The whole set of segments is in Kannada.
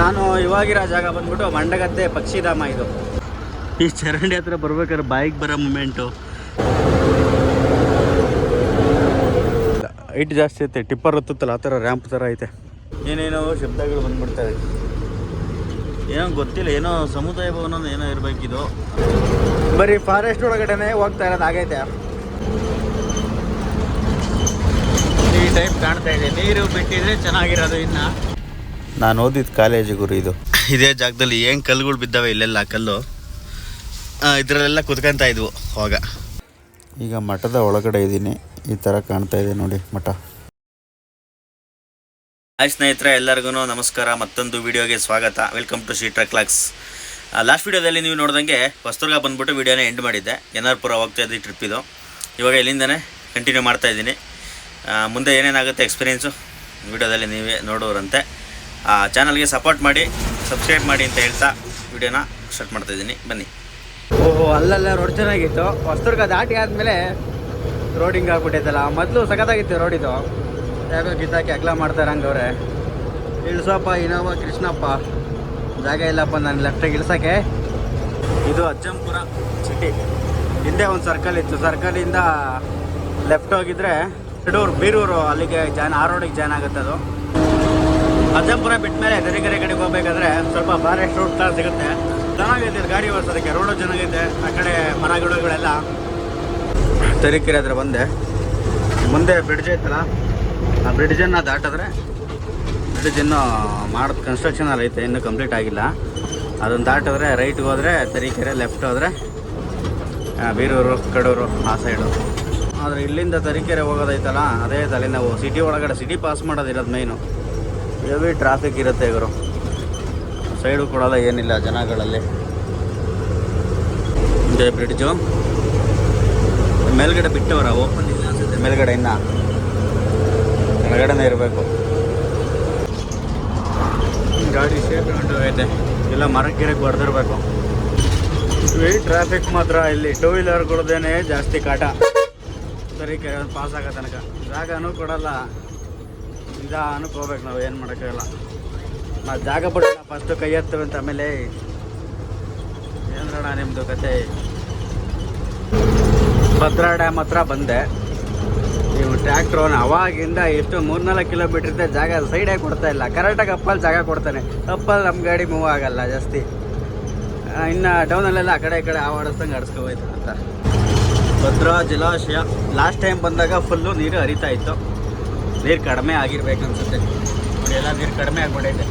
ನಾನು ಇವಾಗಿರೋ ಜಾಗ ಬಂದ್ಬಿಟ್ಟು ಮಂಡಗದ್ದೆ ಪಕ್ಷಿಧಾಮ ಇದು. ಈ ಚರಂಡಿ ಹತ್ರ ಬರ್ಬೇಕಾದ್ರೆ ಬಾಯಿಗೆ ಬರೋ ಮೂಮೆಂಟು ಹೈಟ್ ಜಾಸ್ತಿ ಐತೆ ಟಿಪ್ಪರ್ ಹತ್ತುತ್ತಲ್ಲ ಆ ಥರ ರ್ಯಾಂಪ್ ಥರ ಐತೆ. ಏನೇನೋ ಶಬ್ದಗಳು ಬಂದ್ಬಿಡ್ತವೆ ಏನೋ ಗೊತ್ತಿಲ್ಲ ಏನೋ ಸಮುದಾಯ ಭವನ ಏನೋ ಇರಬೇಕಿದು ಬರೀ ಫಾರೆಸ್ಟ್ ಒಳಗಡೆನೆ ಹೋಗ್ತಾ ಇರೋದು ಆಗೈತೆ ಈ ಟೈಪ್ ಕಾಣ್ತಾ ಇದೆ. ನೀರು ಬಿಟ್ಟಿದ್ರೆ ಚೆನ್ನಾಗಿರೋದು ಇನ್ನ. ನಾನು ಓದಿದ ಕಾಲೇಜು ಗುರು ಇದು. ಇದೇ ಜಾಗದಲ್ಲಿ ಏನು ಕಲ್ಲುಗಳು ಬಿದ್ದಾವೆ ಇಲ್ಲೆಲ್ಲ ಕಲ್ಲು? ಇದರಲ್ಲೆಲ್ಲ ಕುತ್ಕೊಂತ ಇದ್ವು ಅವಾಗ. ಈಗ ಮಠದ ಒಳಗಡೆ ಇದ್ದೀನಿ. ಈ ಥರ ಕಾಣ್ತಾ ಇದೆ ನೋಡಿ ಮಠ. ಹಾಯ್ ಸ್ನೇಹಿತರೆ ಎಲ್ಲರಿಗೂ ನಮಸ್ಕಾರ. ಮತ್ತೊಂದು ವಿಡಿಯೋಗೆ ಸ್ವಾಗತ. ವೆಲ್ಕಮ್ ಟು ಶೀ ಟ್ರಕ್ಲಾಕ್ಸ್ ಲಾಸ್ಟ್ ವಿಡಿಯೋದಲ್ಲಿ ನೀವು ನೋಡ್ದಂಗೆ ಹೊಸದುರ್ಗ ಬಂದ್ಬಿಟ್ಟು ವಿಡಿಯೋನ ಎಂಡ್ ಮಾಡಿದ್ದೆ. ಎನ್ ಆರ್ ಪುರ ಹೋಗ್ತಾ ಇದ್ದೀವಿ ಟ್ರಿಪ್ ಇದು. ಇವಾಗ ಇಲ್ಲಿಂದನೇ ಕಂಟಿನ್ಯೂ ಮಾಡ್ತಾ ಇದ್ದೀನಿ. ಆ, ಮುಂದೆ ಏನೇನಾಗುತ್ತೆ ಎಕ್ಸ್ಪೀರಿಯೆನ್ಸು ವಿಡಿಯೋದಲ್ಲಿ ನೀವೇ ನೋಡೋರಂತೆ. ಚಾನಲ್ಗೆ ಸಪೋರ್ಟ್ ಮಾಡಿ ಸಬ್ಸ್ಕ್ರೈಬ್ ಮಾಡಿ ಅಂತ ಹೇಳ್ತಾ ವಿಡಿಯೋನ ಸ್ಟಾರ್ಟ್ ಮಾಡ್ತಾ ಇದ್ದೀನಿ. ಬನ್ನಿ. ಓಹೋ, ಅಲ್ಲೆಲ್ಲ ರೋಡ್ ಚೆನ್ನಾಗಿತ್ತು. ಹೊಸದುರ್ಗ ದಾಟಿ ಆದಮೇಲೆ ರೋಡಿಂಗ್ ಆಗ್ಬಿಟ್ಟೈತಲ್ಲ, ಮೊದಲು ಸಖತ್ತಾಗಿತ್ತು ರೋಡ್ ಇದು. ಯಾಕೋ ಕಿತ್ತಾಕಿ ಅಗ್ಲ ಮಾಡ್ತಾರೆ ಹಂಗವ್ರೆ ಇಳಿಸಪ್ಪ, ಇನೋವಾ, ಕೃಷ್ಣಪ್ಪ. ಜಾಗ ಇಲ್ಲಪ್ಪ ನಾನು ಲೆಫ್ಟಿಗೆ ಇಳ್ಸೋಕ್ಕೆ. ಇದು ಅಜ್ಜಂಪುರ ಸಿಟಿ ಹಿಂದೆ ಒಂದು ಸರ್ಕಲ್ ಇತ್ತು. ಸರ್ಕಲಿಂದ ಲೆಫ್ಟ್ ಹೋಗಿದ್ರೆ ಬಿಡೂರು ಬೀರೂರು ಅಲ್ಲಿಗೆ ಜಾಯ್ನ್ ಆ ರೋಡಿಗೆ ಜಾಯ್ನ್ ಆಗುತ್ತೆ ಅದು. ಅಜ್ಜಂಪುರ ಬಿಟ್ಟ ಮೇಲೆ ದರಿಕೆರೆ ಕಡೆಗೆ ಹೋಗ್ಬೇಕಾದ್ರೆ ಸ್ವಲ್ಪ ಫಾರೆಸ್ಟ್ ರೂಟ್ ಥರ ಸಿಗುತ್ತೆ. ಚೆನ್ನಾಗೈತೆ ಗಾಡಿ ಓಡಿಸೋದಕ್ಕೆ, ರೋಡು ಚೆನ್ನಾಗೈತೆ, ಆ ಕಡೆ ಮರ ಗಿಡಗಳೆಲ್ಲ. ತರೀಕೆರೆ ಹತ್ರ ಬಂದೆ. ಮುಂದೆ ಬ್ರಿಡ್ಜ್ ಐತಲ್ಲ, ಆ ಬ್ರಿಡ್ಜನ್ನು ದಾಟಿದ್ರೆ ಬ್ರಿಡ್ಜ್ ಇನ್ನೂ ಮಾಡೋದು ಕನ್ಸ್ಟ್ರಕ್ಷನ್ ಅಲ್ಲಿ ಐತೆ, ಇನ್ನೂ ಕಂಪ್ಲೀಟ್ ಆಗಿಲ್ಲ. ಅದನ್ನು ದಾಟಿದ್ರೆ ರೈಟ್ಗೆ ಹೋದರೆ ತರೀಕೆರೆ ಲೆಫ್ಟ್ ಹೋದರೆ ಬೀರೂರು, ಕಡೂರು, ಆ ಸೈಡು ಆದರೆ ಇಲ್ಲಿಂದ ತರೀಕೆರೆ ಹೋಗೋದೈತಲ್ಲ, ಅದೇ ನಾವು ಸಿಟಿ ಒಳಗಡೆ ಸಿಟಿ ಪಾಸ್ ಮಾಡೋದಿರೋದು ಮೈನು ಹೆವಿ ಟ್ರಾಫಿಕ್ ಇರುತ್ತೆ ಇವರು ಸೈಡು ಕೊಡೋಲ್ಲ ಏನಿಲ್ಲ ಜನಗಳಲ್ಲಿ. ಇದೆ ಬ್ರಿಡ್ಜು ಮೇಲ್ಗಡೆ ಬಿಟ್ಟವರ ಓಪನ್ ಇಲ್ಲ ಅನ್ಸುತ್ತೆ, ಮೇಲ್ಗಡೆ ಇನ್ನ. ಕೆಳಗಡೆನೇ ಇರಬೇಕು. ಗಾಡಿ ಸೇಫ್ ಐತೆ ಇಲ್ಲ ಮರಕ್ಕಿರಕ್ಕೆ ಬರ್ದಿರ್ಬೇಕು. ಈ ಟ್ರಾಫಿಕ್ ಮಾತ್ರ ಇಲ್ಲಿ ಟೂ ವೀಲರ್ಗಳದ್ದೇನೆ ಜಾಸ್ತಿ ಕಾಟ. ಸರಿ ಪಾಸ್ ಆಗೋ ತನಕ. ಜಾಗನೂ ಕೊಡಲ್ಲ. ನಿಧಾನಕ್ಕೆ ಹೋಗ್ಬೇಕು ನಾವು, ಏನು ಮಾಡೋಕ್ಕಾಗಲ್ಲ ನಾವು ಜಾಗ ಬಿಡೋಣ ಫಸ್ಟು ಕೈ ಎತ್ತವೆ ಅಂತ ಆಮೇಲೆ ಏನ್ರಣ ನಿಮ್ಮದು ಕತೆ? ಭದ್ರಾ ಡ್ಯಾಮ್ ಹತ್ರ ಬಂದೆ. ನೀವು ಟ್ರ್ಯಾಕ್ಟ್ರು ಅವಾಗಿಂದ ಎಷ್ಟು ಮೂರ್ನಾಲ್ಕು ಕಿಲೋಮೀಟ್ರ್ ಇದ್ದ, ಜಾಗ ಸೈಡಾಗಿ ಕೊಡ್ತಾ ಇಲ್ಲ. ಕರೆಕ್ಟಾಗಿ ಅಪ್ಪಲ್ಲಿ ಜಾಗ ಕೊಡ್ತಾನೆ. ಅಪ್ಪಲ್ಲಿ ನಮ್ಮ ಗಾಡಿ ಮೂವ್ ಆಗಲ್ಲ, ಜಾಸ್ತಿ. ಇನ್ನು ಡೌನಲ್ಲೆಲ್ಲ ಆ ಕಡೆ ಈ ಕಡೆ ಆವಾಡಿಸ್ದಂಗೆ ಆಡಿಸ್ಕೋಬೋಯ್ತು ಅಂತ. ಭದ್ರಾ, ಜಲಾಶಯ. ಲಾಸ್ಟ್ ಟೈಮ್ ಬಂದಾಗ ಫುಲ್ಲು ನೀರು ಹರಿತಾ ಇತ್ತು. ನೀರು ಕಡಿಮೆ ಆಗಿರ್ಬೇಕು ಅನ್ಸುತ್ತೆ. ಎಲ್ಲ ನೀರು ಕಡಿಮೆ ಆಗ್ಬಿಟ್ಟೈತೆ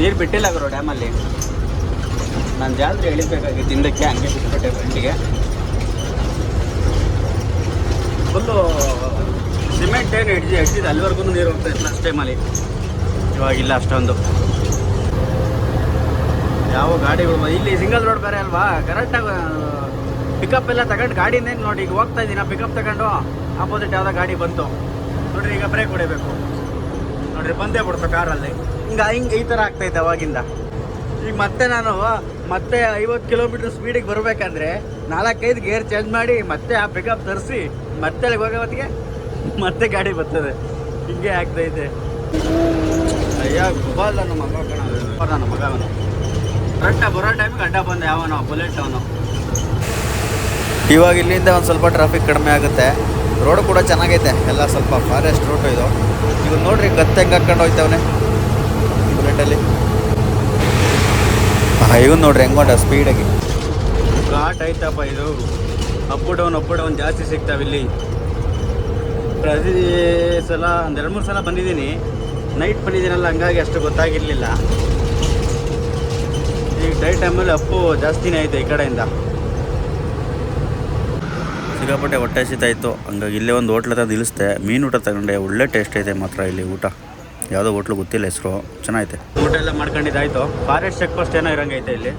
ನೀರು ಬಿಟ್ಟಿಲ್ಲ ಗುರು ಡ್ಯಾಮಲ್ಲಿ. ನಾನು ಜಾತ್ರೆ ಎಳಿಬೇಕಾಗಿತ್ತು ಹಿಂದಕ್ಕೆ ಹಂಗೆ ಬಿಟ್ಬಿಟ್ಟೆ ಫ್ರೆಂಡಿಗೆ ಫುಲ್ಲು ಸಿಮೆಂಟ್ ಏನು ಹಿಡ್ದು ಹಿಡ್ದಿದ್ದು ಅಲ್ಲಿವರೆಗೂ ನೀರು ಹೋಗ್ತಾ ಇತ್ತು ಲಾಸ್ಟ್ ಟೈಮಲ್ಲಿ ಇವಾಗಿಲ್ಲ ಅಷ್ಟೊಂದು. ಯಾವ ಗಾಡಿಗಳು ಇಲ್ಲಿ ಸಿಂಗಲ್ ರೋಡ್ ಬೇರೆ ಅಲ್ವಾ? ಕರೆಕ್ಟಾಗಿ ಪಿಕಪ್ ಎಲ್ಲ ತಗೊಂಡು ಗಾಡಿನೇನು ನೋಡಿ, ಈಗ ಹೋಗ್ತಾ ಇದ್ದೀನಿ ಪಿಕಪ್ ತಗೊಂಡು? ಆಪೋಸಿಟ್ ಯಾವುದೋ ಗಾಡಿ ಬಂತು. ನೋಡ್ರಿ, ಈಗ ಬ್ರೇಕ್ ಹೊಡಿಬೇಕು. ನೋಡ್ರಿ, ಬಂದೇ ಬಿಡ್ತು ಕಾರಲ್ಲಿ. ಹಿಂಗೆ ಹಿಂಗೆ ಈ ಥರ ಆಗ್ತೈತೆ ಅವಾಗಿಂದ. ಈಗ ಮತ್ತೆ ನಾನು, ಮತ್ತೆ ಐವತ್ತು ಕಿಲೋಮೀಟರ್ ಸ್ಪೀಡಿಗೆ ಬರಬೇಕಂದ್ರೆ ನಾಲ್ಕೈದು ಗೇರ್ ಚೇಂಜ್ ಮಾಡಿ ಮತ್ತೆ ಆ ಪಿಕಪ್ ತರಿಸಿ, ಮತ್ತೆ ಅಲ್ಲಿಗೆ ಹೋಗೋ ಹೊತ್ತಿಗೆ ಮತ್ತೆ ಗಾಡಿ ಬರ್ತದೆ. ಹಿಂಗೆ ಆಗ್ತೈತೆ ಅಯ್ಯೋ ಬಲ್ಲ ನಮ್ಮ ಮಗ ಕಣ. ನನ್ನ ಮಗ ಅವನು. ಕರೆಕ್ಟ ಬರೋ ಟೈಮಿಗೆ ಅಡ್ಡ ಬಂದೆ ಯಾವನೋ ಬುಲೆಟ್ ಅವನು. ಇವಾಗ ಇಲ್ಲಿಂದ ಒಂದು ಸ್ವಲ್ಪ ಟ್ರಾಫಿಕ್ ಕಡಿಮೆ ಆಗುತ್ತೆ. ರೋಡ್ ಕೂಡ ಚೆನ್ನಾಗೈತೆ. ಎಲ್ಲ ಸ್ವಲ್ಪ ಫಾರೆಸ್ಟ್ ರೋಡ್ ಇದು. ಇವ್ ನೋಡ್ರಿ ಗತ್ತೆ ಹೆಂಗೆ ಹಾಕೊಂಡು ಹೋಯ್ತವನೆ. ಬುಲೆಟಲ್ಲಿ ಇವ್ ನೋಡ್ರಿ ಹೆಂಗೊಂಡ ಸ್ಪೀಡಾಗಿ ಘಾಟ್ ಐತಪ್ಪ ಇದು. ಅಪ್ಪು ಡೌನ್ ಅಪ್ಪು ಡೌನ್ ಜಾಸ್ತಿ ಸಿಗ್ತಾವೆ ಇಲ್ಲಿ. ಪ್ರತಿ ಸಲ ಒಂದು ಎರಡು ಮೂರು ಸಲ ಬಂದಿದ್ದೀನಿ. ನೈಟ್ ಬಂದಿದ್ದೀನಲ್ಲ, ಹಂಗಾಗಿ ಅಷ್ಟು ಗೊತ್ತಾಗಿರಲಿಲ್ಲ. ಈಗ ಡೈ ಟೈಮಲ್ಲಿ ಅಪ್ಪು ಜಾಸ್ತಿನೇ ಐತೆ ಈ ಕಡೆಯಿಂದ. ಸಿಕ್ಕಾಪಟ್ಟೆ ಹೊಟ್ಟೆ ಹಸಿತಾ ಇತ್ತು ಹಂಗಾಗಿ ಇಲ್ಲೇ ಒಂದು ಹೋಟ್ಲ್ ಹತ್ರ ನಿಲ್ಲಿಸ್ದೆ. ಮೀನು ಊಟ ತಗೊಂಡೆ. ಒಳ್ಳೆ ಟೇಸ್ಟ್ ಐತೆ ಮಾತ್ರ ಇಲ್ಲಿ ಊಟ. ಯಾವುದೋ ಹೋಟ್ಲು ಗೊತ್ತಿಲ್ಲ ಹೆಸರು. ಚೆನ್ನಾಗೈತೆ. ಊಟ ಎಲ್ಲ ಮಾಡ್ಕೊಂಡಿದ್ದಾಯ್ತು. ಫಾರೆಸ್ಟ್ ಚೆಕ್ ಪೋಸ್ಟ್ ಏನೋ ಇರಂಗೈತೆ ಇಲ್ಲಿ.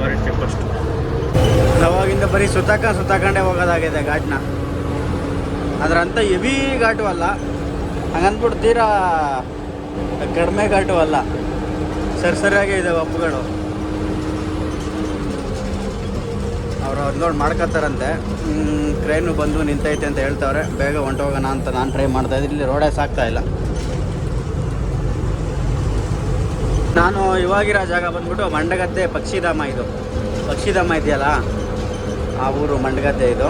ಫಾರೆಸ್ಟ್ ಚೆಕ್ ಪೋಸ್ಟ್ ಅವಾಗಿಂದ ಬರೀ ಸುತ್ತಾಕ ಸುತ್ತಾಕೊಂಡೆ ಹೋಗೋದಾಗಿದೆ ಘಾಟ್ನ. ಅದ್ರಂತ ಹೆವಿ ಘಾಟು ಅಲ್ಲ. ಹಂಗಂದ್ಬಿಟ್ಟು ತೀರಾ ಕಡಿಮೆ ಘಾಟು ಅಲ್ಲ. ಸರಿ ಸರಿಯಾಗಿ ಇದಾವೆ ಹಬ್ಬಗಳು ಅವರು ಅನ್ಲೋಡ್ ಮಾಡ್ಕೊತಾರಂತೆ ಟ್ರೈನು ಬಂದು ನಿಂತೈತೆ ಅಂತ ಹೇಳ್ತಾವ್ರೆ. ಬೇಗ ಹೊಂಟೋಗೋಣ ಅಂತ ನಾನು ಟ್ರೈ ಮಾಡ್ತಾ ಇಲ್ಲಿ ರೋಡೇ ಸಾಕ್ತಾ ಇಲ್ಲ. ನಾನು ಇವಾಗಿರೋ ಜಾಗ ಬಂದ್ಬಿಟ್ಟು ಮಂಡಗದ್ದೆ ಪಕ್ಷಿಧಾಮ ಇದು. ಪಕ್ಷಿಧಾಮ ಇದೆಯಲ್ಲ? ಆ ಊರು ಮಂಡಗದ್ದೆ ಇದು.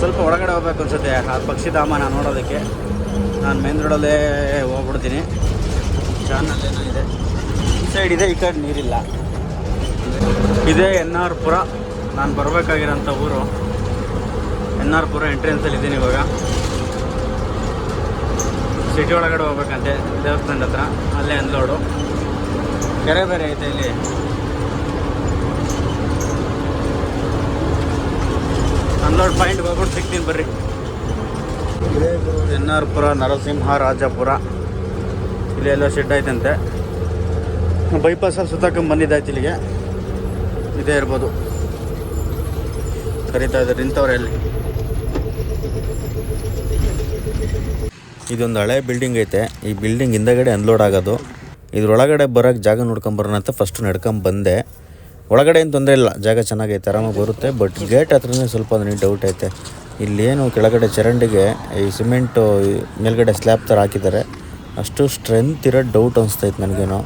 ಸ್ವಲ್ಪ ಒಳಗಡೆ ಹೋಗ್ಬೇಕು ಅನ್ಸುತ್ತೆ. ಆ ಪಕ್ಷಿಧಾಮನ ನೋಡೋದಕ್ಕೆ. ನಾನು ಮೇನ್ ರೋಡಲ್ಲೇ ಹೋಗ್ಬಿಡ್ತೀನಿ. ಚಾನಲ್ಲೇನೋ ಇದೆ. ಈ ಸೈಡ್ ಇದೆ, ಈ ಕಡೆ ನೀರಿಲ್ಲ. ಇದೇ ಎನ್ ಆರ್ ಪುರ. ನಾನು ಬರಬೇಕಾಗಿರೋಂಥ ಊರು. ಎನ್ ಆರ್ ಪುರ ಎಂಟ್ರೆನ್ಸಲ್ಲಿ ಇದ್ದೀನಿ ಇವಾಗ. ಸಿಟಿ ಒಳಗಡೆ ಹೋಗ್ಬೇಕಂತೆ, ದೇವಸ್ಥಾನದ ಹತ್ರ. ಅಲ್ಲೇ ಅನ್ಲೋಡು. ಕೆರೆ ಬೇರೆ ಐತೆ ಇಲ್ಲಿ. ಅನ್ಲೋಡ್ ಪಾಯಿಂಟ್ ಹೋಗ್ಬಿಟ್ಟು ಸಿಗ್ತೀನಿ ಬರ್ರಿ. ಎನ್ ಆರ್ ಪುರ ನರಸಿಂಹರಾಜಪುರ ಇಲ್ಲಿ ಎಲ್ಲ ಶೆಡ್ ಐತಂತೆ ಬೈಪಾಸಲ್ಲಿ ಸುತ್ತಾಕೊಂಡು ಬಂದಿದ್ದಾಯ್ತು ಇಲ್ಲಿಗೆ. ಇದೇ ಇರ್ಬೋದು. ಕರೀತಾ ಇದ್ದಾರೆ ನಿಂತವ್ರೆ ಅಲ್ಲಿ ಇದೊಂದು ಹಳೆ ಬಿಲ್ಡಿಂಗ್ ಐತೆ. ಈ ಬಿಲ್ಡಿಂಗ್ ಹಿಂದಗಡೆ ಅನ್ಲೋಡ್ ಆಗೋದು. ಇದ್ರೊಳಗಡೆ ಬರೋಕ್ಕೆ ಜಾಗ ನೋಡ್ಕೊಂಬರೋಣ ಅಂತ ಫಸ್ಟ್ ನಡ್ಕೊಂಡ್ ಬಂದೆ. ಒಳಗಡೆ ಏನು ತೊಂದರೆ ಇಲ್ಲ. ಜಾಗ ಚೆನ್ನಾಗೈತೆ, ಆರಾಮಾಗಿ ಬರುತ್ತೆ ಬಟ್ ಗೇಟ್ ಹತ್ರನೇ ಸ್ವಲ್ಪ ನನಗೆ ಡೌಟ್ ಐತೆ. ಇಲ್ಲೇನು ಕೆಳಗಡೆ ಚರಂಡಿಗೆ ಈ ಸಿಮೆಂಟು ಮೇಲ್ಗಡೆ ಸ್ಲ್ಯಾಬ್ ಥರ ಹಾಕಿದ್ದಾರೆ. ಅಷ್ಟು ಸ್ಟ್ರೆಂತ್ ಇರೋ ಡೌಟ್ ಅನಿಸ್ತೈತೆ ನನಗೇನೋ.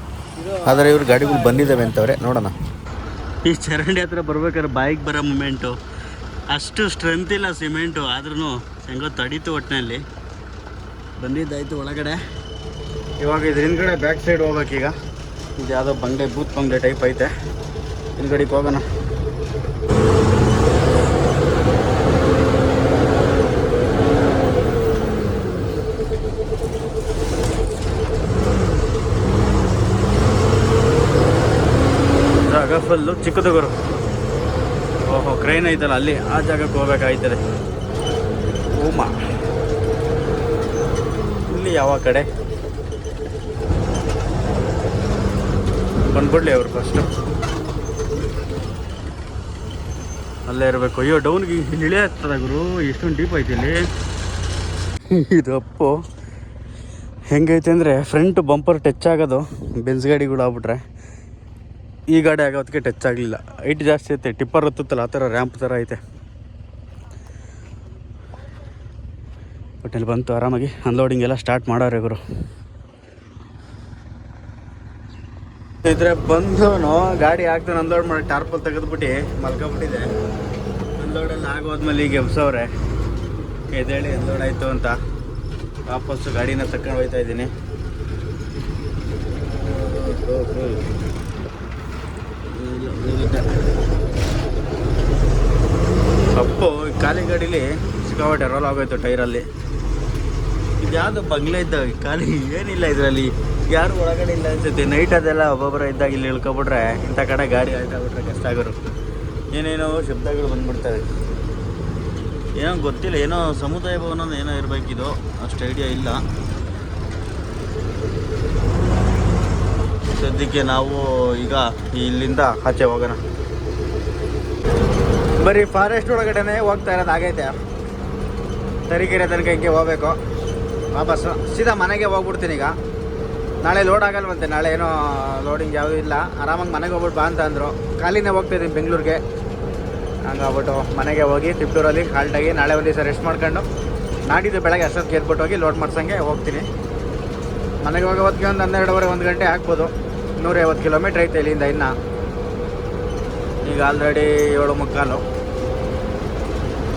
ಆದರೆ ಇವ್ರ ಗಾಡಿಗಳು ಬಂದಿದ್ದಾವೆ ಅಂತವ್ರೆ ನೋಡೋಣ. ಈ ಚರಂಡಿ ಹತ್ರ ಬರ್ಬೇಕಾದ್ರೆ ಬಾಯಿಗೆ ಬರೋ ಮೂಮೆಂಟು ಅಷ್ಟು ಸ್ಟ್ರೆಂತ್ ಇಲ್ಲ ಸಿಮೆಂಟು ಆದ್ರೂ ಹೆಂಗೋ ತಡೀತು ಒಟ್ಟಿನಲ್ಲಿ ಬಂದಿದ್ದಾಯ್ತು ಒಳಗಡೆ. ಇವಾಗ ಇದ್ರ ಹಿಂದ್ಗಡೆ ಬ್ಯಾಕ್ ಸೈಡ್ ಹೋಗ್ಬೇಕೀಗ. ಇದು ಯಾವುದೋ ಬಂಗ್ಲೆ ಬೂತ್ ಬಂಗ್ಲೆ ಟೈಪ್ ಐತೆ. ಹಿಂದ್ಗಡೆಗೆ ಹೋಗೋಣ. ಫುಲ್ಲು ಚಿಕ್ಕದಗುರು ಓಹೋ ಕ್ರೈನ್ ಐತಲ್ಲ, ಅಲ್ಲಿ ಆ ಜಾಗಕ್ಕೆ ಹೋಗ್ಬೇಕಾಯ್ತದೆ. ಓಮ ಇಲ್ಲಿ ಯಾವ ಕಡೆ? ಬಂದ್ಬಿಡ್ಲಿ ಅವ್ರು ಫಸ್ಟು ಅಲ್ಲೇ ಇರಬೇಕು. ಅಯ್ಯೋ ಡೌನ್ಗೆ ಇಲ್ಲಿ ಇಳಿ ಆಗ್ತದ ಗುರು? ಎಷ್ಟೊಂದು ಡೀಪ್ ಐತಿ ಇಲ್ಲಿ. ಇದು ಅಪ್ಪು ಹೆಂಗೈತೆ ಅಂದರೆ ಫ್ರಂಟ್ ಬಂಪರ್ ಟಚ್ ಆಗೋದು. ಬೆನ್ಸ್ ಗಾಡಿಗಳು ಆಗ್ಬಿಟ್ರೆ. ಈ ಗಾಡಿ ಆಗೋದಕ್ಕೆ ಟಚ್ ಆಗಲಿಲ್ಲ. ಹೈಟ್ ಜಾಸ್ತಿ ಐತೆ ಟಿಪ್ಪರ್ ಹತ್ತುತ್ತಲ್ಲ, ಆ ಥರ ರ್ಯಾಂಪ್ ಥರ ಐತೆ. ಒಟ್ಟಲ್ಲಿ ಬಂತು ಆರಾಮಾಗಿ ಅನ್ಲೋಡಿಂಗ್ ಎಲ್ಲ ಸ್ಟಾರ್ಟ್ ಮಾಡೋರು ಇವರು ಇದ್ರೆ ಬಂದು ಗಾಡಿ ಹಾಕ್ತಾನೆ ಅನ್ಲೋಡ್ ಮಾಡಿ ಟಾರ್ಪಲ್ ತೆಗೆದ್ಬಿಟ್ಟು ಮಲ್ಕೊಬಿಟ್ಟಿದೆ. ಅನ್ಲೋಡೆಲ್ಲ ಆಗೋದ್ಮೇಲೆ ಈಗ ಎಬ್ಸವ್ರೆ. ಎದ್ದೇಳಿ ಅನ್ಲೋಡ್ ಆಯಿತು ಅಂತ. ವಾಪಸ್ಸು ಗಾಡಿನ ತಕೊಂಡು ಹೋಗ್ತಾ ಇದ್ದೀನಿ. ಅಪ್ಪು ಈ ಖಾಲಿ ಗಾಡೀಲಿ ಸಿಕ್ಕಾಪಟ್ಟೆ ರೋಲ್ ಆಗೋಯ್ತು ಟೈರಲ್ಲಿ. ಇದು ಯಾವುದು ಬಂಗ್ಲೆ ಇದ್ದಾವೆ ಖಾಲಿ ಏನಿಲ್ಲ ಇದರಲ್ಲಿ. ಯಾರು ಒಳಗಡೆ ಇಲ್ಲ ಅನ್ಸುತ್ತೆ. ನೈಟ್ ಅದೆಲ್ಲ ಒಬ್ಬೊಬ್ಬರ ಇದ್ದಾಗ ಇಲ್ಲಿ ಇಳ್ಕೊಬಿಟ್ರೆ ಇಂಥ ಕಡೆ ಗಾಡಿ ಆಯ್ತಾಗ್ಬಿಟ್ರೆ ಕಷ್ಟ ಆಗೋರು ಏನೇನೋ ಶಬ್ದಗಳು ಬಂದ್ಬಿಡ್ತವೆ. ಏನೋ ಗೊತ್ತಿಲ್ಲ, ಏನೋ ಸಮುದಾಯ ಭವನ ಏನೋ ಇರಬೇಕಿದು. ಅಷ್ಟು ಐಡಿಯಾ ಇಲ್ಲ. ಸದ್ಯಕ್ಕೆ ನಾವು ಈಗ ಇಲ್ಲಿಂದ ಆಚೆ ಹೋಗೋಣ. ಬರೀ ಫಾರೆಸ್ಟ್ ಒಳಗಡೆನೆ ಹೋಗ್ತಾ ಇರೋದು ಆಗೈತೆ. ತರೀಕೆರೆ ತನಕ ಹಿಂಗೆ ಹೋಗ್ಬೇಕು. ವಾಪಸ್ಸು. ಸೀದಾ ಮನೆಗೆ ಹೋಗ್ಬಿಡ್ತೀನಿ ಈಗ. ನಾಳೆ ಲೋಡ್ ಆಗಲ್ವಂತೆ. ನಾಳೆ ಏನೋ ಲೋಡಿಂಗ್ ಯಾವುದೂ ಇಲ್ಲ. ಆರಾಮಾಗಿ ಮನೆಗೆ ಹೋಗ್ಬಿಟ್ಟು ಬಾ ಅಂತ ಅಂದರು. ಖಾಲಿನೇ ಹೋಗ್ತಾ ಇದ್ದೀನಿ ಬೆಂಗಳೂರಿಗೆ. ಹಂಗಾಗ್ಬಿಟ್ಟು ಮನೆಗೆ ಹೋಗಿ ತಿಪ್ಟೂರಲ್ಲಿ ಹಾಲ್ಟಾಗಿ ನಾಳೆ ಒಂದು ದಿವಸ ರೆಸ್ಟ್ ಮಾಡ್ಕೊಂಡು ನಾಡಿದ್ದು ಬೆಳಗ್ಗೆ ಅಷ್ಟೊತ್ತಿಗೆ ಎದ್ಬಿಟ್ಟು ಹೋಗಿ ಲೋಡ್ ಮಾಡ್ಸಂಗೆ ಹೋಗ್ತೀನಿ. ಮನೆಗೆ ಹೋಗೋ ಹೊತ್ತಿಗೆ ಒಂದು ಹನ್ನೆರಡುವರೆ, ಒಂದು ಗಂಟೆ ಆಗ್ಬೋದು. ನೂರೈವತ್ತು ಕಿಲೋಮೀಟ್ರ್ ಐತೆ ಇಲ್ಲಿಂದ ಇನ್ನು. ಈಗ ಆಲ್ರೆಡಿ ಏಳು ಮುಕ್ಕಾಲು.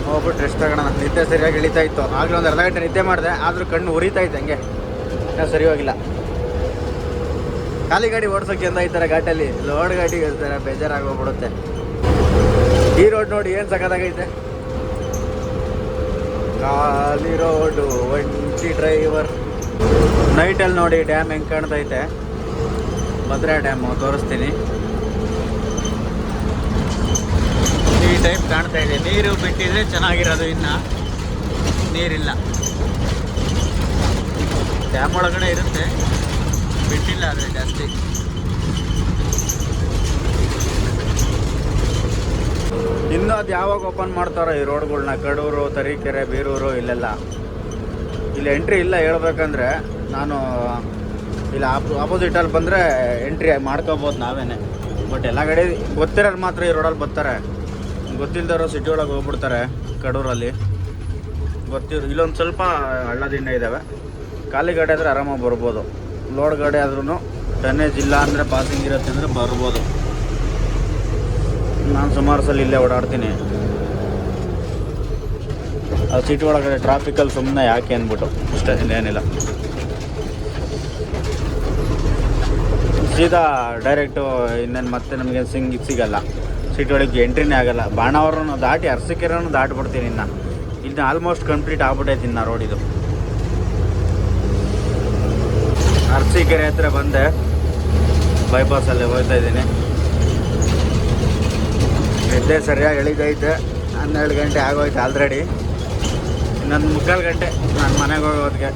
ಹೋಗ್ಬಿಟ್ಟು ರೆಸ್ಟ್ ತಗೋಣ. ನಿದ್ದೆ ಸರಿಯಾಗಿ ಇಳಿತಾ ಇತ್ತು. ಆಗಲೇ ಒಂದು ಅರ್ಧ ಗಂಟೆ ನಿದ್ದೆ ಮಾಡಿದೆ, ಆದರೂ ಕಣ್ಣು ಉರಿತಾ ಇತ್ತು ಹಂಗೆ. ಇನ್ನೂ ಸರಿ ಹೋಗಿಲ್ಲ. ಖಾಲಿ ಗಾಡಿ ಓಡಿಸೋಕೆ ಅಂತ ಐತಾರೆ ಘಾಟಲ್ಲಿ? ಲೋಡ್ ಗಾಡಿ ಇರ್ತಾರೆ ಬೇಜಾರಾಗಿ ಹೋಗ್ಬಿಡುತ್ತೆ. ಈ ರೋಡ್ ನೋಡಿ ಏನು ಸಕ್ಕದಾಗೈತೆ ಖಾಲಿ ರೋಡು ಒಂಟಿ ಡ್ರೈವರ್ ನೈಟಲ್ಲಿ ನೋಡಿ ಡ್ಯಾಮ್ ಹೆಂಗೆ ಕಾಣ್ತೈತೆ? ಭದ್ರಾ ಡ್ಯಾಮು ತೋರಿಸ್ತೀನಿ. ಈ ಟೈಪ್ ಕಾಣ್ತಾ ಇದೆ. ನೀರು ಬಿಟ್ಟಿದ್ರೆ ಚೆನ್ನಾಗಿರೋದು ಇನ್ನು. ನೀರಿಲ್ಲ. ಡ್ಯಾಮ್ ಒಳಗಡೆ ಇರುತ್ತೆ. ಬಿಟ್ಟಿಲ್ಲ ಆದರೆ ಜಾಸ್ತಿ. ಇನ್ನು ಅದು ಯಾವಾಗ ಓಪನ್ ಮಾಡ್ತಾರೋ ಈ ರೋಡ್ಗಳನ್ನ ಕಡೂರು, ತರೀಕೆರೆ, ಬೀರೂರು, ಇಲ್ಲೆಲ್ಲ. ಇಲ್ಲಿ ಎಂಟ್ರಿ ಇಲ್ಲ ಹೇಳ್ಬೇಕಂದ್ರೆ, ನಾನು ಇಲ್ಲಿ ಆಪೋಸಿಟ್ ಆಪೋಸಿಟಲ್ಲಿ ಬಂದರೆ ಎಂಟ್ರಿ ಮಾಡ್ಕೋಬೋದು ನಾವೇನೆ. ಬಟ್ ಎಲ್ಲ ಕಡೆ ಗೊತ್ತಿರೋರು ಮಾತ್ರ ಈ ರೋಡಲ್ಲಿ ಬರ್ತಾರೆ. ಗೊತ್ತಿಲ್ದವರು ಸಿಟಿ ಒಳಗೆ ಹೋಗ್ಬಿಡ್ತಾರೆ, ಕಡೂರಲ್ಲಿ. ಗೊತ್ತಿರೋ ಇಲ್ಲೊಂದು ಸ್ವಲ್ಪ ಹಳ್ಳ ದಿಣ್ಣೆ ಇದ್ದಾವೆ ಖಾಲಿ ಗಾಡಿ ಆದರೆ ಆರಾಮಾಗಿ ಬರ್ಬೋದು. ಲೋಡ್ ಗಾಡಿ ಆದ್ರೂ ಟನ್ನೇಜ್ ಇಲ್ಲ ಅಂದರೆ ಪಾಸಿಂಗ್ ಇರುತ್ತೆ ಅಂದರೆ ಬರ್ಬೋದು. ನಾನು ಸುಮಾರು ಸಲ ಇಲ್ಲೇ ಓಡಾಡ್ತೀನಿ. ಆ ಸಿಟಿ ಒಳಗಡೆ ಟ್ರಾಫಿಕಲ್ಲಿ ಸುಮ್ಮನೆ ಯಾಕೆ ಅಂದ್ಬಿಟ್ಟು, ಅಷ್ಟೇ, ಇನ್ನೇನಿಲ್ಲ. ಸೀದಾ ಡೈರೆಕ್ಟು ಇನ್ನೇನು ಮತ್ತೆ ನಮಗೆ ಸಿಂಗ್ ಸಿಗಲ್ಲ. ಸೀಟ್ ಒಳಗೆ ಎಂಟ್ರಿನೇ ಆಗಲ್ಲ. ಬಾಣಾವರನ್ನು ದಾಟಿ ಅರಸಿಕೆರೆನೂ ದಾಟ್ಬಿಡ್ತೀನಿ ಇನ್ನು. ಇಲ್ಲಿ ಆಲ್ಮೋಸ್ಟ್ ಕಂಪ್ಲೀಟ್ ಆಗ್ಬಿಟ್ಟೈತಿ ಇನ್ನು ರೋಡ್ ಇದು. ಅರಸೀಕೆರೆ ಹತ್ರ ಬಂದೆ. ಬೈಪಾಸಲ್ಲಿ ಹೋಗ್ತಾ ಇದ್ದೀನಿ. ನಿದ್ದೆ ಸರಿಯಾಗಿ ಎಳಿದೈತೆ ಹನ್ನೆರಡು ಗಂಟೆ ಆಗೋಯ್ತು ಆಲ್ರೆಡಿ ಇನ್ನೊಂದು ಮುಕ್ಕಾಲು ಗಂಟೆ ನಾನು ಮನೆಗೆ ಹೋಗೋದಕ್ಕೆ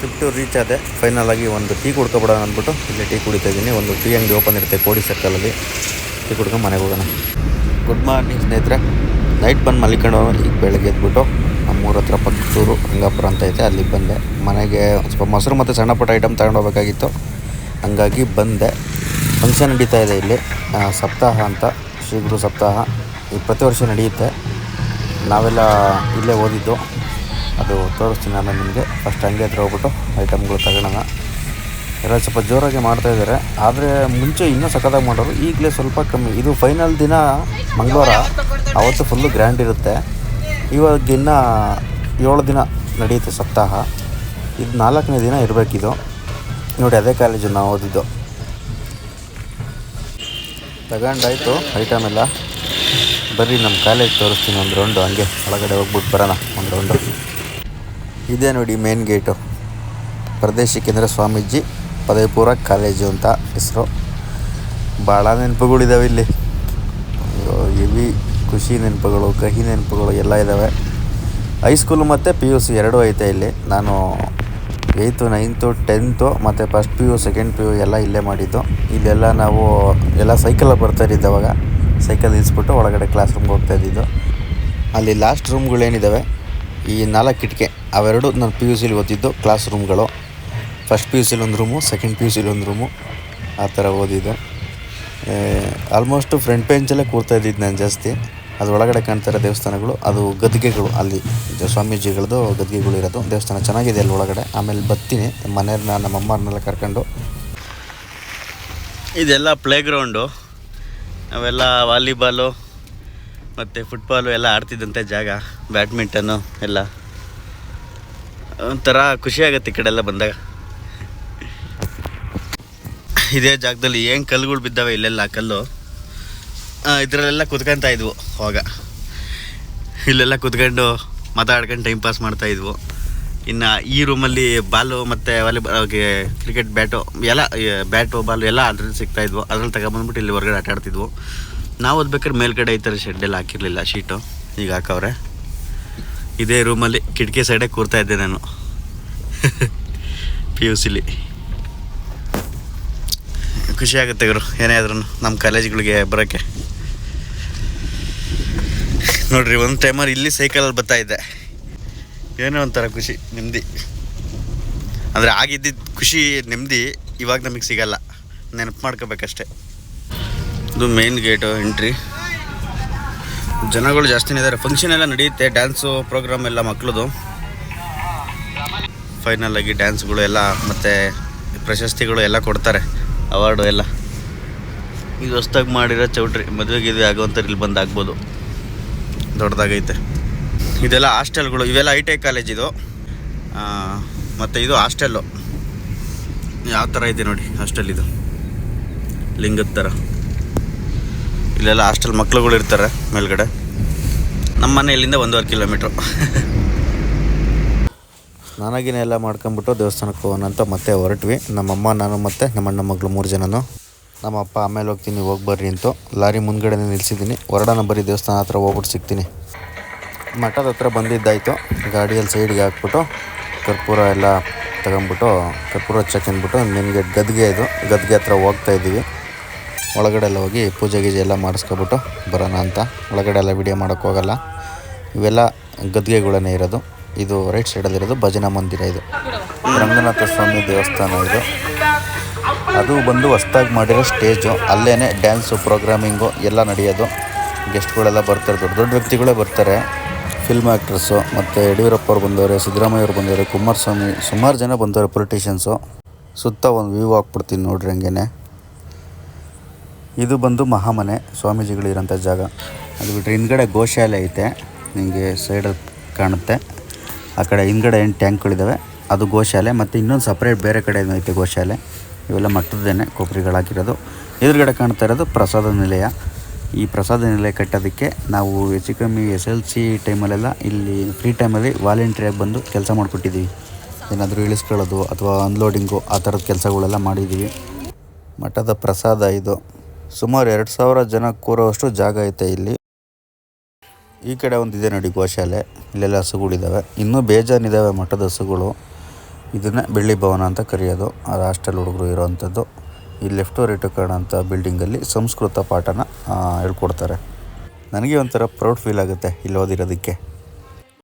ಫಿಫ್ಟು ರೀಚ್ ಆದೆ. ಫೈನಲ್ ಆಗಿ ಒಂದು ಟೀ ಕುಡ್ಕೊಬಿಡೋಣ ಅಂದ್ಬಿಟ್ಟು ಇಲ್ಲಿ ಟೀ ಕುಡಿತಾ ಇದ್ದೀನಿ. ಒಂದು ಟೀ ಅಂಗಡಿ ಓಪನ್ ಇರುತ್ತೆ ಕೋಡಿ ಸರ್ಕಲಲ್ಲಿ ಟೀ ಕುಡ್ಕೊಂಡು ಮನೆಗೆ ಹೋಗೋಣ. ಗುಡ್ ಮಾರ್ನಿಂಗ್ ಸ್ನೇಹಿತರೆ. ನೈಟ್ ಬಂದು ಮಲ್ಕೊಂಡು ಈಗ ಬೆಳಗ್ಗೆ ಎದ್ಬಿಟ್ಟು ನಮ್ಮೂರ ಹತ್ರ ಪಕ್ಕೂರು ರಂಗಾಪುರ ಅಂತ ಐತೆ ಅಲ್ಲಿ ಬಂದೆ. ಮನೆಗೆ ಸ್ವಲ್ಪ ಮೊಸರು ಮತ್ತು ಸಣ್ಣ ಪುಟ್ಟ ಐಟಮ್ ತಗೊಂಡು ಹೋಗ್ಬೇಕಾಗಿತ್ತು. ಹಂಗಾಗಿ ಬಂದೆ. ಫಂಕ್ಷನ್ ನಡೀತಾ ಇದೆ ಇಲ್ಲಿ. ಸಪ್ತಾಹ ಅಂತ. ಶ್ರೀಗುರು ಸಪ್ತಾಹ. ಈ ಪ್ರತಿ ವರ್ಷ ನಡೆಯುತ್ತೆ. ನಾವೆಲ್ಲ ಇಲ್ಲೇ ಓದಿದ್ದು. ಅದು ತೋರಿಸ್ತೀನಿ ನಾನು ನಿಮಗೆ. ಫಸ್ಟ್ ಹಂಗೆ ಹತ್ರ ಹೋಗ್ಬಿಟ್ಟು ಐಟಮ್ಗಳು ತಗೊಳ್ಳೋಣ ಎಲ್ಲ ಸ್ವಲ್ಪ ಜೋರಾಗಿ ಮಾಡ್ತಾ ಇದ್ದಾರೆ. ಆದರೆ ಮುಂಚೆ ಇನ್ನೂ ಸಖತ್ತಾಗಿ ಮಾಡೋರು ಈಗಲೇ ಸ್ವಲ್ಪ ಕಮ್ಮಿ. ಇದು ಫೈನಲ್ ದಿನ ಮಂಗಳವಾರ. ಅವತ್ತು ಫುಲ್ಲು ಗ್ರ್ಯಾಂಡ್ ಇರುತ್ತೆ. ಇವಾಗ ಇನ್ನು ಏಳು ದಿನ ನಡೆಯುತ್ತೆ ಸಪ್ತಾಹ. ಇದು ನಾಲ್ಕನೇ ದಿನ ಇರಬೇಕಿದು. ನೋಡಿ ಅದೇ ಕಾಲೇಜು ನಾವು ಓದಿದ್ದು. ತಗೊಂಡಾಯಿತು ಐಟಮ್ ಎಲ್ಲ. ಬರ್ರಿ ನಮ್ಮ ಕಾಲೇಜ್ ತೋರಿಸ್ತೀನಿ ಒಂದು ರೌಂಡು ಹಂಗೆ ಒಳಗಡೆ ಹೋಗ್ಬಿಟ್ಟು ಬರೋಣ ಒಂದು ರೌಂಡು ಇದೇ ನೋಡಿ ಮೇನ್ ಗೇಟು ಪ್ರದೇಶಿಕೇಂದ್ರ ಸ್ವಾಮೀಜಿ ಪದವಿಪೂರ್ವ ಕಾಲೇಜು ಅಂತ ಹೆಸರು. ಭಾಳ ನೆನಪುಗಳಿದ್ದಾವೆ ಇಲ್ಲಿ. ಹೆವಿ ಖುಷಿ ನೆನಪುಗಳು ಕಹಿ ನೆನಪುಗಳು ಎಲ್ಲ ಇದ್ದಾವೆ ಹೈಸ್ಕೂಲು ಮತ್ತು ಪಿ ಯು ಸಿ ಎರಡೂ ಐತೆ ಇಲ್ಲಿ. ನಾನು ಏಯ್ತು ನೈನ್ತು ಟೆಂತು ಮತ್ತು first P U second P U ಎಲ್ಲ ಇಲ್ಲೇ ಮಾಡಿದ್ದು. ಇಲ್ಲೆಲ್ಲ ನಾವು ಎಲ್ಲ ಸೈಕಲಲ್ಲಿ ಬರ್ತಾ ಇದ್ದಿದ್ದು ಅವಾಗ. ಸೈಕಲ್ ಇಳಿಸ್ಬಿಟ್ಟು ಒಳಗಡೆ ಕ್ಲಾಸ್ ರೂಮ್ಗೆ ಹೋಗ್ತಾ ಇದ್ದಿದ್ದು. ಅಲ್ಲಿ ಲಾಸ್ಟ್ ರೂಮ್ಗಳೇನಿದ್ದಾವೆ ಈ ನಾಲ್ಕು ಕಿಟಕಿ, ಅವೆರಡು ನಾನು ಪಿ ಯು ಸಿಲಿ ಓದಿದ್ದು ಕ್ಲಾಸ್ ರೂಮ್ಗಳು ಫಸ್ಟ್ ಪಿ ಯು ಸಿಲಿ ಒಂದು ರೂಮು ಸೆಕೆಂಡ್ ಪಿ ಯು ಸಿಲಿ ಒಂದು ರೂಮು ಆ ಥರ ಓದಿದ್ದು. ಆಲ್ಮೋಸ್ಟು ಫ್ರಂಟ್ ಪೇಂಚಲ್ಲೇ ಕೂರ್ತಾ ಇದ್ದಿದ್ದು ನಾನು ಜಾಸ್ತಿ. ಅದು ಒಳಗಡೆ ಕಾಣ್ತಾ ಇರೋ ದೇವಸ್ಥಾನಗಳು, ಅದು ಗದ್ಗೆಗಳು, ಅಲ್ಲಿ ಸ್ವಾಮೀಜಿಗಳದ್ದು ಗದ್ಗೆಗಳು ಇರೋದು. ದೇವಸ್ಥಾನ ಚೆನ್ನಾಗಿದೆ ಅಲ್ಲಿ ಒಳಗಡೆ. ಆಮೇಲೆ ಬರ್ತೀನಿ, ಮನೆಯವ್ರನ್ನ ನಮ್ಮ ಅಮ್ಮವ್ರನ್ನೆಲ್ಲ ಕರ್ಕೊಂಡು. ಇದೆಲ್ಲ ಪ್ಲೇ ಗ್ರೌಂಡು ಅವೆಲ್ಲ ವಾಲಿಬಾಲು ಮತ್ತು ಫುಟ್ಬಾಲು ಎಲ್ಲ ಆಡ್ತಿದ್ದಂಥ ಜಾಗ ಬ್ಯಾಡ್ಮಿಂಟನ್ನು ಎಲ್ಲ. ಒಂಥರ ಖುಷಿ ಆಗುತ್ತೆ ಈ ಕಡೆ ಎಲ್ಲ ಬಂದಾಗ. ಇದೇ ಜಾಗದಲ್ಲಿ ಏನು ಕಲ್ಲುಗಳು ಬಿದ್ದಾವೆ ಇಲ್ಲೆಲ್ಲ ಕಲ್ಲು. ಇದರಲ್ಲೆಲ್ಲ ಕುತ್ಕೊಂತ ಇದ್ವು ಅವಾಗ. ಇಲ್ಲೆಲ್ಲ ಕುತ್ಕೊಂಡು ಮಾತಾಡ್ಕೊಂಡು ಟೈಮ್ ಪಾಸ್ ಮಾಡ್ತಾ ಇದ್ವು. ಇನ್ನು ಈ ರೂಮಲ್ಲಿ ಬಾಲು ಮತ್ತು ವಾಲಿಬಾಲ್ ಕ್ರಿಕೆಟ್ ಬ್ಯಾಟು ಎಲ್ಲ ಬ್ಯಾಟು ಬಾಲು ಎಲ್ಲ ಅದ್ರಲ್ಲಿ ಸಿಗ್ತಾ ಇದ್ವು. ಅದ್ರಲ್ಲಿ ತಗೊಂಬಂದ್ಬಿಟ್ಟು ಇಲ್ಲಿ ಹೊರಗಡೆ ಆಟ ಆಡ್ತಿದ್ವು. ನಾವು ಓದ್ಬೇಕಾದ್ರೆ ಮೇಲ್ಗಡೆ ಈ ಥರ ಶೆಡ್ಡೆಲ್ಲ ಹಾಕಿರಲಿಲ್ಲ, ಶೀಟು. ಈಗ ಹಾಕವ್ರೆ. ಇದೇ ರೂಮಲ್ಲಿ ಕಿಟಕಿ ಸೈಡೆ ಕೂರ್ತಾ ಇದ್ದೆ ನಾನು. ಪಿ ಯು ಸಿಲಿ ಖುಷಿ ಆಗುತ್ತೆ ಗುರು, ಏನೇ ಆದ್ರೂ ನಮ್ಮ ಕಾಲೇಜ್ಗಳಿಗೆ ಬರೋಕ್ಕೆ. ನೋಡ್ರಿ, ಒಂದು ಟೈಮಲ್ಲಿ ಇಲ್ಲಿ ಸೈಕಲಲ್ಲಿ ಬರ್ತಾ ಇದ್ದೆ. ಏನೋ ಒಂಥರ ಖುಷಿ, ನೆಮ್ಮದಿ. ಅಂದರೆ ಆಗಿದ್ದಿದ್ದು ಖುಷಿ, ನೆಮ್ಮದಿ ಇವಾಗ ನಮಗೆ ಸಿಗಲ್ಲ. ನೆನಪು ಮಾಡ್ಕೋಬೇಕಷ್ಟೆ. ಇದು ಮೇನ್ ಗೇಟು ಎಂಟ್ರಿ ಜನಗಳು ಜಾಸ್ತಿನೇ ಇದ್ದಾರೆ. ಫಂಕ್ಷನ್ ಎಲ್ಲ ನಡೆಯುತ್ತೆ ಡ್ಯಾನ್ಸು ಪ್ರೋಗ್ರಾಮ್ ಎಲ್ಲ ಮಕ್ಕಳದು ಫೈನಲ್ ಆಗಿ ಡ್ಯಾನ್ಸ್ಗಳು ಎಲ್ಲ ಮತ್ತು ಪ್ರಶಸ್ತಿಗಳು ಎಲ್ಲ ಕೊಡ್ತಾರೆ ಅವಾರ್ಡು ಎಲ್ಲ. ಇದು ಹೊಸ್ದಾಗಿ ಮಾಡಿರೋ ಚೌಟ್ರಿ ಮದುವೆ ಗಿದುವೆ ಆಗೋವಂಥವ್ರು ಇಲ್ಲಿ ಬಂದು ಆಗ್ಬೋದು. ದೊಡ್ಡದಾಗೈತೆ. ಇದೆಲ್ಲ ಹಾಸ್ಟೆಲ್ಗಳು, ಇವೆಲ್ಲ ಐ ಟಿ ಐ ಕಾಲೇಜ್ ಇದು. ಮತ್ತು ಇದು ಹಾಸ್ಟೆಲ್ಲು. ಯಾವ ಥರ ಇದೆ ನೋಡಿ, ಹಾಸ್ಟೆಲ್ ಇದು. ಲಿಂಗದ ಥರ ಇಲ್ಲೆಲ್ಲ ಹಾಸ್ಟೆಲ್ ಮಕ್ಳುಗಳು ಇರ್ತಾರೆ ಮೇಲ್ಗಡೆ. ನಮ್ಮ ಮನೆ ಇಲ್ಲಿಂದ ಒಂದೂವರೆ ಕಿಲೋಮೀಟ್ರು ನಾನಾಗಿನ ಎಲ್ಲ ಮಾಡ್ಕೊಂಬಿಟ್ಟು ದೇವಸ್ಥಾನಕ್ಕೆ ಹೋಗೋಣ ಅಂತ ಮತ್ತೆ ಹೊರಟ್ವಿ. ನಮ್ಮಮ್ಮ, ನಾನು ಮತ್ತು ನಮ್ಮ ಅಣ್ಣ ಮಗಳು ಮೂರು ಜನನು. ನಮ್ಮ ಅಪ್ಪ ಆಮೇಲೆ ಹೋಗ್ತೀನಿ ಹೋಗಿ ಬರ್ರಿ ಅಂತು. ಲಾರಿ ಮುಂದ್ಗಡೆನೇ ನಿಲ್ಸಿದ್ದೀನಿ. ಹೊರಡೋಣ ಬರೀ ದೇವಸ್ಥಾನ ಹತ್ರ ಹೋಗ್ಬಿಟ್ಟು ಸಿಗ್ತೀನಿ. ಮಠದ ಹತ್ರ ಬಂದಿದ್ದಾಯಿತು. ಗಾಡಿಯಲ್ಲಿ ಸೈಡ್ಗೆ ಹಾಕ್ಬಿಟ್ಟು ಕರ್ಪೂರ ಎಲ್ಲ ತಗೊಂಬಿಟ್ಟು, ಕರ್ಪೂರ ಹಚ್ಚಕ್ಕಿಂದ್ಬಿಟ್ಟು ನಿಮಗೆ ಗದ್ಗೆ ಇದು. ಗದ್ಗೆ ಹತ್ರ ಹೋಗ್ತಾ ಇದ್ದೀವಿ. ಒಳಗಡೆ ಎಲ್ಲ ಹೋಗಿ ಪೂಜೆ ಗೀಜೆ ಎಲ್ಲ ಮಾಡಿಸ್ಕೊಬಿಟ್ಟು ಬರೋಣ ಅಂತ. ಒಳಗಡೆ ಎಲ್ಲ ವಿಡಿಯೋ ಮಾಡೋಕ್ಕೋಗಲ್ಲ ಇವೆಲ್ಲ ಗದ್ಗೆಗಳನ್ನೇ ಇರೋದು. ಇದು ರೈಟ್ ಸೈಡಲ್ಲಿರೋದು ಭಜನಾ ಮಂದಿರ ಇದು. ರಂಗನಾಥ ಸ್ವಾಮಿ ದೇವಸ್ಥಾನ ಇದು. ಅದು ಬಂದು ಹೊಸ್ದಾಗಿ ಮಾಡಿರೋ ಸ್ಟೇಜು ಅಲ್ಲೇ ಡ್ಯಾನ್ಸು ಪ್ರೋಗ್ರಾಮಿಂಗು ಎಲ್ಲ ನಡೆಯೋದು. ಗೆಸ್ಟ್ಗಳೆಲ್ಲ ಬರ್ತಾರೆ, ದೊಡ್ಡ ದೊಡ್ಡ ವ್ಯಕ್ತಿಗಳೇ ಬರ್ತಾರೆ. ಫಿಲ್ಮ್ ಆ್ಯಕ್ಟ್ರಸ್ಸು ಮತ್ತು ಯಡಿಯೂರಪ್ಪ ಅವ್ರು ಬಂದವರು, ಸಿದ್ದರಾಮಯ್ಯ ಅವ್ರು ಬಂದವರು, ಕುಮಾರಸ್ವಾಮಿ ಸುಮಾರು ಜನ ಬಂದವರು ಪೊಲಿಟಿಷಿಯನ್ಸು ಸುತ್ತ ಒಂದು ವ್ಯೂ ಹಾಕ್ಬಿಡ್ತೀನಿ ನೋಡ್ರಿ ಹಂಗೆ ಇದು ಬಂದು ಮಹಾಮನೆ ಸ್ವಾಮೀಜಿಗಳಿರೋಂಥ ಜಾಗ. ಅದು ಬಿಟ್ಟರೆ ಹಿಂದ್ಗಡೆ ಗೋಶಾಲೆ ಐತೆ ನಿಮಗೆ ಸೈಡಲ್ಲಿ ಕಾಣುತ್ತೆ. ಆ ಕಡೆ ಹಿಂದ್ಗಡೆ ಏನು ಟ್ಯಾಂಕ್ಗಳಿದ್ದಾವೆ ಅದು ಗೋಶಾಲೆ, ಮತ್ತು ಇನ್ನೊಂದು ಸಪ್ರೇಟ್ ಬೇರೆ ಕಡೆ ಐತೆ ಗೋಶಾಲೆ. ಇವೆಲ್ಲ ಮಟ್ಟದ್ದೇನೆ ಕೊಬ್ಬರಿಗಳಾಕಿರೋದು ಎದುರುಗಡೆ ಕಾಣ್ತಾ ಇರೋದು ಪ್ರಸಾದ ನಿಲಯ. ಈ ಪ್ರಸಾದ ನಿಲಯ ಕಟ್ಟೋದಕ್ಕೆ ನಾವು ಹೆಚ್ಚು ಕಮ್ಮಿ ಎಸ್ ಎಲ್ ಸಿ ಟೈಮಲ್ಲೆಲ್ಲ ಇಲ್ಲಿ ಫ್ರೀ ಟೈಮಲ್ಲಿ ವಾಲಂಟ್ರಿಯಾಗಿ ಬಂದು ಕೆಲಸ ಮಾಡಿಕೊಟ್ಟಿದ್ದೀವಿ. ಏನಾದರೂ ಇಳಿಸ್ಕೊಳ್ಳೋದು ಅಥವಾ ಅನ್ಲೋಡಿಂಗು ಆ ಥರದ ಕೆಲಸಗಳೆಲ್ಲ ಮಾಡಿದ್ದೀವಿ. ಮಠದ ಪ್ರಸಾದ ಇದು. ಸುಮಾರು ಎರಡು ಸಾವಿರ ಜನ ಕೂರೋವಷ್ಟು ಜಾಗ ಐತೆ ಇಲ್ಲಿ. ಈ ಕಡೆ ಒಂದು ಇದೆ ನೋಡಿ ಗೋಶಾಲೆ. ಇಲ್ಲೆಲ್ಲ ಹಸುಗಳಿದ್ದಾವೆ ಇನ್ನೂ ಬೇಜಾನಿದ್ದಾವೆ ಮಠದ ಹಸುಗಳು. ಇದನ್ನೇ ಬೆಳ್ಳಿ ಭವನ ಅಂತ ಕರೆಯೋದು. ಆ ಹಾಸ್ಟೆಲ್ ಹುಡುಗರು ಇರೋವಂಥದ್ದು. ಈ ಲೆಫ್ಟು ರೈಟು ಕಾಣೋಂಥ ಬಿಲ್ಡಿಂಗಲ್ಲಿ ಸಂಸ್ಕೃತ ಪಾಠನ ಹೇಳ್ಕೊಡ್ತಾರೆ. ನನಗೆ ಒಂಥರ ಪ್ರೌಡ್ ಫೀಲ್ ಆಗುತ್ತೆ ಇಲ್ಲಿ ಓದಿರೋದಕ್ಕೆ.